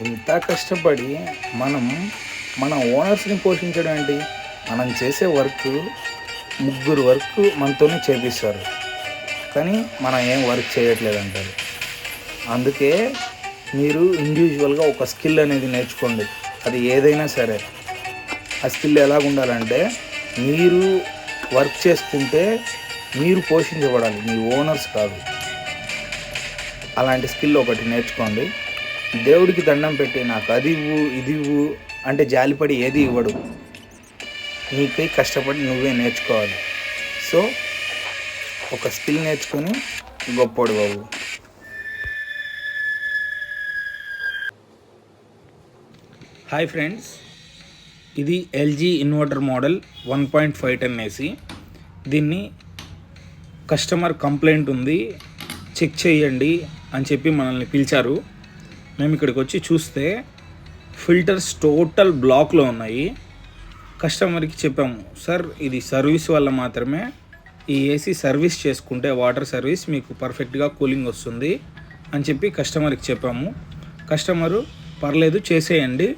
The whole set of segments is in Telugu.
ఇంత కష్టపడి మనం మన ఓనర్స్ని పోషించడం ఏంటి? మనం చేసే వర్క్ ముగ్గురు వర్క్ మనతోనే చేపిస్తారు. కానీ మనం ఏం వర్క్ చేయట్లేదు అంటారు అందుకే మీరు ఇండివిజువల్గా ఒక స్కిల్ అనేది నేర్చుకోండి. అది ఏదైనా సరే. ఆ స్కిల్ ఎలాగ ఉండాలంటే మీరు వర్క్ చేసుకుంటే మీరు పోషించబడాలి. మీ ఓనర్స్ కాదు. అలాంటి స్కిల్ ఒకటి నేర్చుకోండి. దేవుడికి దండం పెట్టి నాకు అది ఇవ్వు ఇది ఇవ్వు అంటే జాలిపడి ఏది ఇవ్వడు. నీకై కష్టపడి నువ్వే నేర్చుకోవాలి. సో ఒక స్కిల్ నేర్చుకొని గొప్పోడు బాబు. హాయ్ ఫ్రెండ్స్ ఇది LG inverter model one point five ton AC దీన్ని కస్టమర్ కంప్లైంట్ ఉంది చెక్ చేయండి అని చెప్పి మనల్ని పిలిచారు. మేము ఇక్కడికి వచ్చి చూస్తే ఫిల్టర్స్ టోటల్ బ్లాక్లో ఉన్నాయి. కస్టమర్కి చెప్పాము సార్ ఇది సర్వీస్ వల్ల మాత్రమే ఈ ఏసీ సర్వీస్ చేసుకుంటే వాటర్ సర్వీస్ మీకు పర్ఫెక్ట్గా కూలింగ్ వస్తుంది అని చెప్పి కస్టమర్కి చెప్పాము. కస్టమరు పర్లేదు చేసేయండి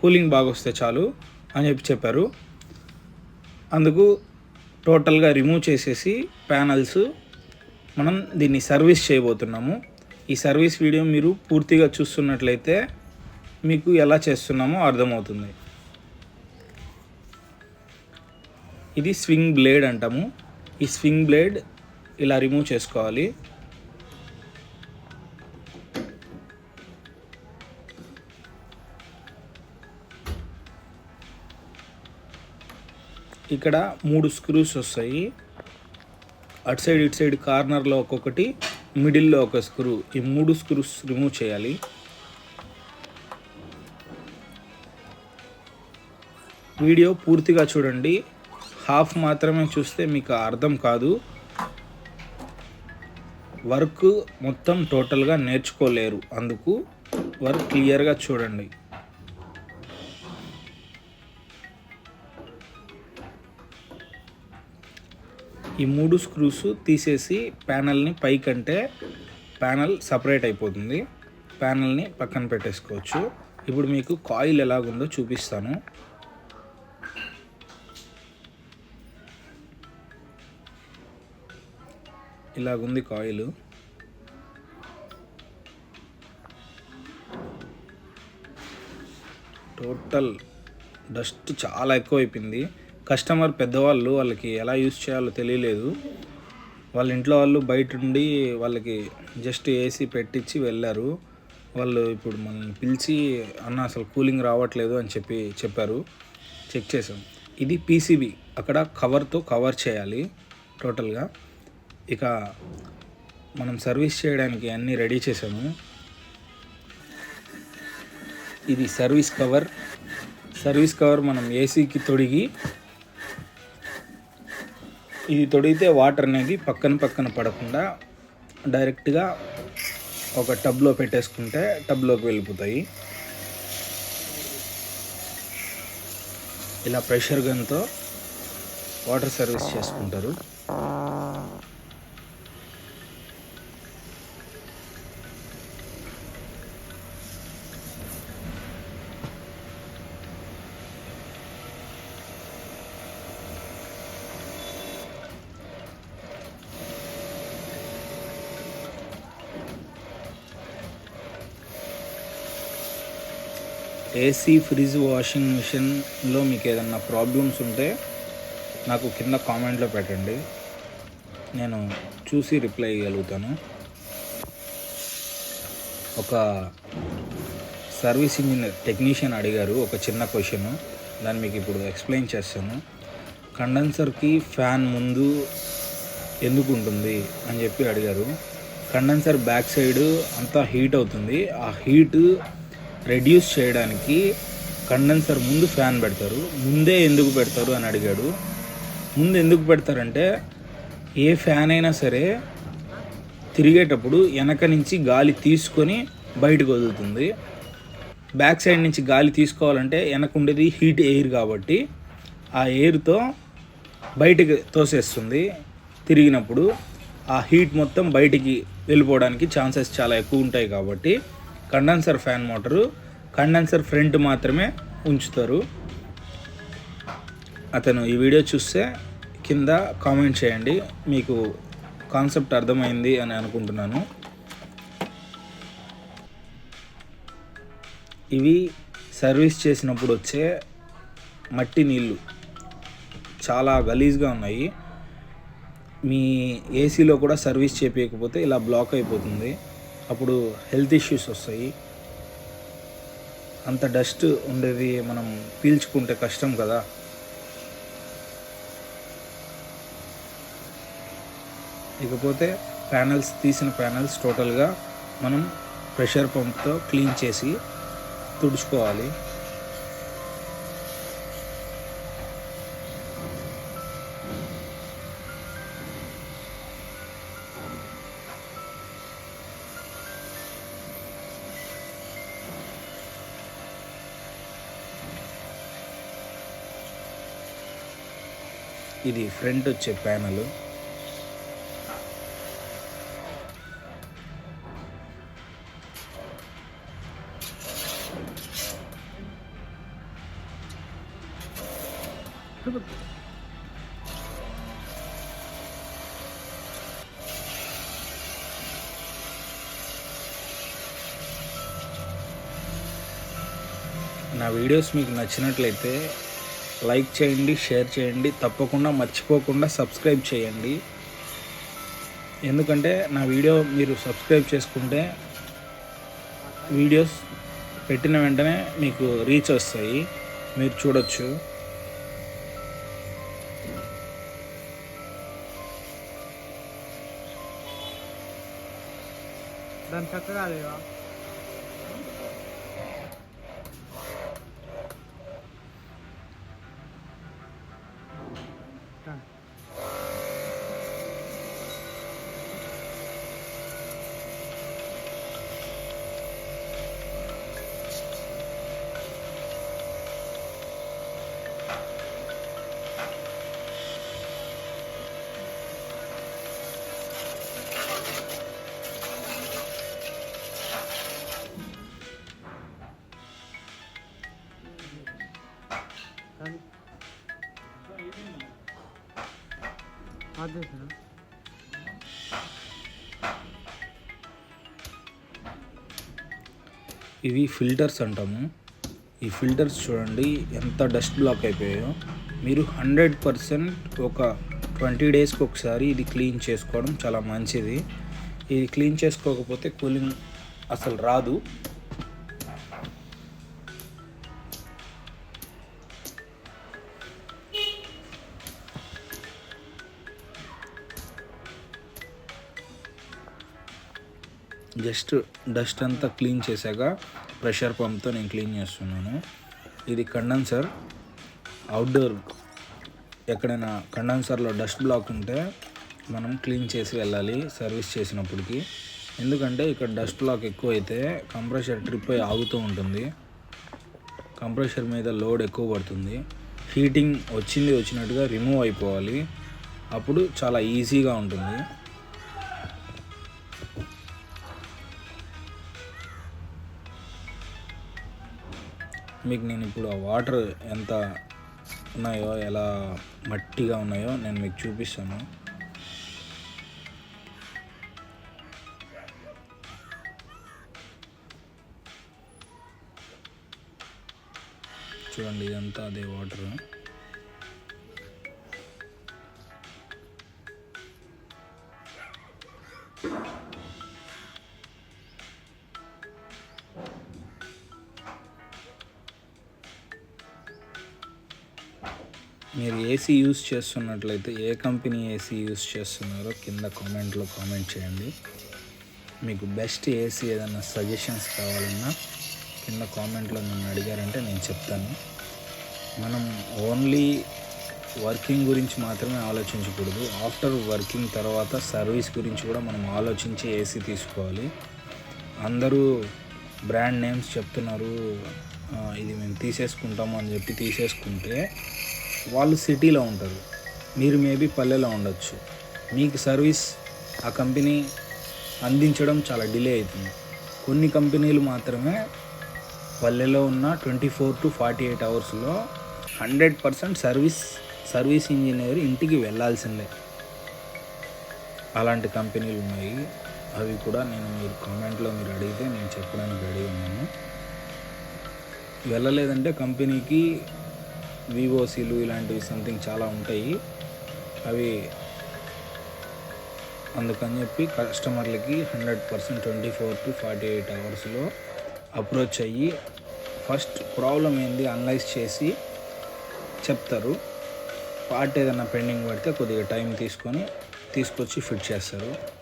కూలింగ్ బాగా వస్తే చాలు అని చెప్పి చెప్పారు. అందుకు టోటల్గా రిమూవ్ చేసేసి ప్యానల్స్ మనం దీన్ని సర్వీస్ చేయబోతున్నాము. ఈ సర్వీస్ వీడియో మీరు పూర్తిగా చూస్తున్నట్లయితే మీకు ఎలా చేస్తున్నామో అర్థమవుతుంది. ఇది స్వింగ్ బ్లేడ్ అంటాము. ఈ స్వింగ్ బ్లేడ్ ఇలా రిమూవ్ చేసుకోవాలి. ఇక్కడ మూడు స్క్రూస్ వస్తాయి. అటు సైడ్ ఇటు సైడ్ కార్నర్లో ఒక్కొక్కటి మిడిల్లో ఒక స్క్రూ ఈ మూడు స్క్రూస్ రిమూవ్ చేయాలి. వీడియో పూర్తిగా చూడండి. హాఫ్ మాత్రమే చూస్తే మీకు అర్థం కాదు. వర్క్ మొత్తం టోటల్గా నేర్చుకోలేరు. అందుకు వర్క్ క్లియర్గా చూడండి. ఈ మూడు స్క్రూస్ తీసేసి ప్యానల్ని పైకంటే ప్యానల్ సపరేట్ అయిపోతుంది. ప్యానల్ని పక్కన పెట్టేసుకోవచ్చు. ఇప్పుడు మీకు కాయిల్ ఎలాగుందో చూపిస్తాను. ఇలాగుంది కాయిల్. టోటల్ డస్ట్ చాలా ఎక్కువ అయిపోయింది కస్టమర్ పెద్దవాళ్ళు వాళ్ళకి ఎలా యూస్ చేయాలో తెలియలేదు. వాళ్ళ ఇంట్లో వాళ్ళు బయట ఉండి వాళ్ళకి జస్ట్ ఏసీ పెట్టించి వెళ్ళారు. వాళ్ళు ఇప్పుడు మనల్ని పిలిచి అన్న అసలు కూలింగ్ రావట్లేదు అని చెప్పి చెప్పారు. చెక్ చేసాం ఇది పీసీబీ అక్కడ కవర్తో కవర్ చేయాలి టోటల్గా ఇక మనం సర్వీస్ చేయడానికి అన్నీ రెడీ చేసాము ఇది సర్వీస్ కవర్ సర్వీస్ కవర్ మనం ఏసీకి తొడిగి ఇది తొడిగితే వాటర్ అనేది పక్కన పక్కన పడకుండా డైరెక్ట్గా ఒక టబ్లో పెట్టేసుకుంటే టబ్లోకి వెళ్ళిపోతాయి. ఇలా ప్రెషర్ గన్తో వాటర్ సర్వీస్ చేసుకుంటారు. ఏసీ ఫ్రిడ్జ్ వాషింగ్ మిషన్లో మీకు ఏదన్నా ప్రాబ్లమ్స్ ఉంటే నాకు కింద కామెంట్లో పెట్టండి. నేను చూసి రిప్లై ఇవ్వగలుగుతాను ఒక సర్వీస్ ఇంజనీర్ టెక్నీషియన్ అడిగారు ఒక చిన్న క్వశ్చన్. దాన్ని మీకు ఇప్పుడు ఎక్స్ప్లెయిన్ చేస్తాను. కండెన్సర్కి ఫ్యాన్ ముందు ఎందుకు ఉంటుంది అని చెప్పి అడిగారు. కండెన్సర్ బ్యాక్ సైడ్ అంతా హీట్ అవుతుంది. ఆ హీట్ రెడ్యూస్ చేయడానికి కండెన్సర్ ముందు ఫ్యాన్ పెడతారు. ముందే ఎందుకు పెడతారు అని అడిగాడు. ముందు ఎందుకు పెడతారంటే ఏ ఫ్యాన్ అయినా సరే తిరిగేటప్పుడు వెనక నుంచి గాలి తీసుకొని బయటకు వదులుతుంది. బ్యాక్ సైడ్ నుంచి గాలి తీసుకోవాలంటే వెనక ఉండేది హీట్ ఎయిర్ కాబట్టి ఆ ఎయిర్తో బయటికి తోసేస్తుంది. తిరిగినప్పుడు ఆ హీట్ మొత్తం బయటికి వెళ్ళిపోవడానికి ఛాన్సెస్ చాలా ఎక్కువ ఉంటాయి కాబట్టి condenser fan motor. Condenser front మాత్రమే ఉంచుతారు. అతను ఈ వీడియో చూస్తే కింద కామెంట్ చేయండి. మీకు కాన్సెప్ట్ అర్థమైంది అని అనుకుంటున్నాను. ఇవి సర్వీస్ చేసినప్పుడు వచ్చే మట్టి నీళ్ళు చాలా గలీజ్గా ఉన్నాయి. మీ ఏసీలో కూడా సర్వీస్ చేపించకపోతే ఇలా బ్లాక్ అయిపోతుంది. అప్పుడు హెల్త్ ఇష్యూస్ వస్తాయి. అంత డస్ట్ ఉండేది మనం పీల్చుకుంటే కష్టం కదా. ఇకపోతే ప్యానల్స్ తీసిన ప్యానల్స్ టోటల్గా మనం ప్రెషర్ పంప్తో క్లీన్ చేసి తుడుచుకోవాలి. ఇది ఫ్రంట్ వచ్చే ప్యానల్. నా వీడియోస్ మీకు నచ్చినట్లయితే లైక్ చేయండి షేర్ చేయండి. తప్పకుండా మర్చిపోకుండా సబ్స్క్రైబ్ చేయండి. ఎందుకంటే నా వీడియో మీరు సబ్స్క్రైబ్ చేసుకుంటే వీడియోస్ పెట్టిన వెంటనే మీకు రీచ్ వస్తాయి. మీరు చూడొచ్చు. దాని చక్కగా ఇవి ఫిల్టర్స్ అంటాము. ఈ ఫిల్టర్స్ చూడండి ఎంత డస్ట్ బ్లాక్ అయిపోయాయో. మీరు హండ్రెడ్ పర్సెంట్ ఒక ట్వంటీ డేస్కి ఒకసారి ఇది క్లీన్ చేసుకోవడం చాలా మంచిది. ఇది క్లీన్ చేసుకోకపోతే కూలింగ్ అసలు రాదు. జస్ట్ డస్ట్ అంతా క్లీన్ చేశాక ప్రెషర్ పంప్తో నేను క్లీన్ చేస్తున్నాను. ఇది కండెన్సర్ అవుట్డోర్ ఎక్కడైనా కండెన్సర్లో డస్ట్ బ్లాక్ ఉంటే మనం క్లీన్ చేసి వెళ్ళాలి సర్వీస్ చేసినప్పటికి. ఎందుకంటే ఇక్కడ డస్ట్ బ్లాక్ ఎక్కువైతే కంప్రెషర్ ట్రిప్ అయి ఆగుతూ ఉంటుంది. కంప్రెషర్ మీద లోడ్ ఎక్కువ పడుతుంది. హీటింగ్ వచ్చింది వచ్చినట్టుగా రిమూవ్ అయిపోవాలి. అప్పుడు చాలా ఈజీగా ఉంటుంది. మీకు నేను ఇప్పుడు ఆ వాటర్ ఎంత ఉన్నాయో ఎలా మట్టిగా ఉన్నాయో నేను మీకు చూపిస్తాను. చూడండి ఇదంతా అదే వాటర్. ఏసీ యూస్ చేస్తున్నట్లయితే ఏ కంపెనీ ఏసీ యూస్ చేస్తున్నారో కింద కామెంట్లో కామెంట్ చేయండి. మీకు బెస్ట్ ఏసీ ఏదైనా సజెషన్స్ కావాలన్నా కింద కామెంట్లో నన్ను అడిగారంటే నేను చెప్తాను. మనం ఓన్లీ వర్కింగ్ గురించి మాత్రమే ఆలోచించకూడదు. ఆఫ్టర్ వర్కింగ్ తర్వాత సర్వీస్ గురించి కూడా మనం ఆలోచించి ఏసీ తీసుకోవాలి. అందరూ బ్రాండ్ నేమ్స్ చెప్తున్నారు. ఇది మేము తీసేసుకుంటాము అని చెప్పి తీసేసుకుంటే వాళ్ళు సిటీలో ఉంటారు. మీరు మేబీ పల్లెలో ఉండొచ్చు. మీకు సర్వీస్ ఆ కంపెనీ అందించడం చాలా డిలే అవుతుంది. కొన్ని కంపెనీలు మాత్రమే పల్లెలో ఉన్న twenty four to forty eight అవర్స్లో hundred percent service service engineer ఇంటికి వెళ్ళాల్సిందే అలాంటి కంపెనీలు ఉన్నాయి. అవి కూడా నేను మీరు కామెంట్లో మీరు అడిగితే నేను చెప్పడానికి రెడీ ఉన్నాను. వెళ్ళలేదంటే కంపెనీకి వివోసీలు ఇలాంటివి సంథింగ్ చాలా ఉంటాయి. అవి అందుకని చెప్పి కస్టమర్లకి hundred percent twenty four to forty eight అవర్స్లో అప్రోచ్ అయ్యి ఫస్ట్ ప్రాబ్లం ఏంది అనలైజ్ చేసి చెప్తారు. పార్ట్ ఏదైనా పెండింగ్ పడితే కొద్దిగా టైం తీసుకొని తీసుకొచ్చి ఫిట్ చేస్తారు.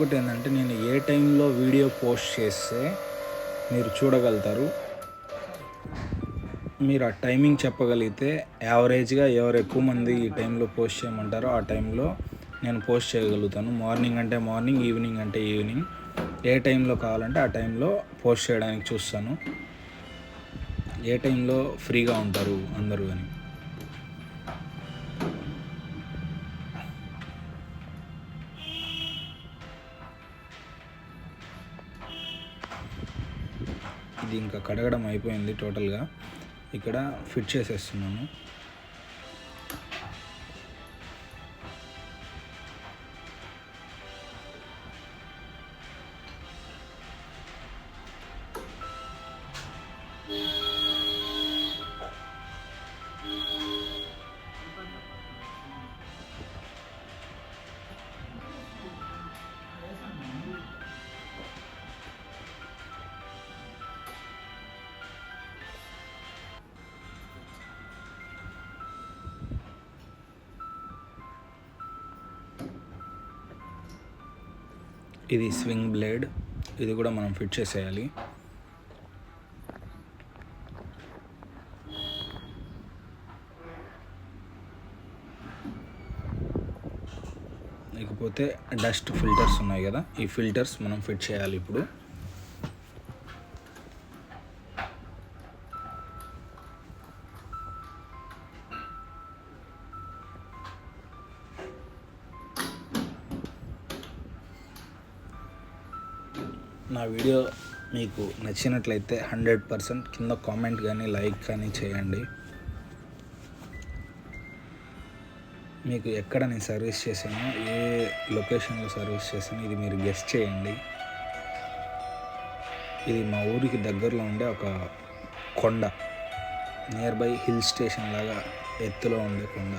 ఇంకొకటి ఏంటంటే నేను ఏ టైంలో వీడియో పోస్ట్ చేస్తే మీరు చూడగలుగుతారు. మీరు ఆ టైమింగ్ చెప్పగలిగితే యావరేజ్గా ఎవరు ఎక్కువ మంది ఈ టైంలో పోస్ట్ చేయమంటారో ఆ టైంలో నేను పోస్ట్ చేయగలుగుతాను. మార్నింగ్ అంటే మార్నింగ్ ఈవినింగ్ అంటే ఈవినింగ్. ఏ టైంలో కావాలంటే ఆ టైంలో పోస్ట్ చేయడానికి చూస్తాను. ఏ టైంలో ఫ్రీగా ఉంటారు అందరూ అని. ఇది ఇంకా కడగడం అయిపోయింది టోటల్గా ఇక్కడ ఫిట్ చేసేస్తున్నాను ఇది స్వింగ్ బ్లేడ్. ఇది కూడా మనం ఫిట్ చేసేయాలి. లేకపోతే డస్ట్ ఫిల్టర్స్ ఉన్నాయి కదా ఈ ఫిల్టర్స్ మనం ఫిట్ చేయాలి ఇప్పుడు. నా వీడియో మీకు నచ్చినట్లయితే హండ్రెడ్ పర్సెంట్ కింద కామెంట్ కానీ లైక్ కానీ చేయండి. మీకు ఎక్కడ నేను సర్వీస్ చేశానో ఏ లొకేషన్లో సర్వీస్ చేశానో ఇది మీరు గెస్ట్ చేయండి. ఇది మా ఊరికి దగ్గరలో ఉండే ఒక కొండ నియర్ బై హిల్ స్టేషన్ లాగా ఎత్తులో ఉండే కొండ.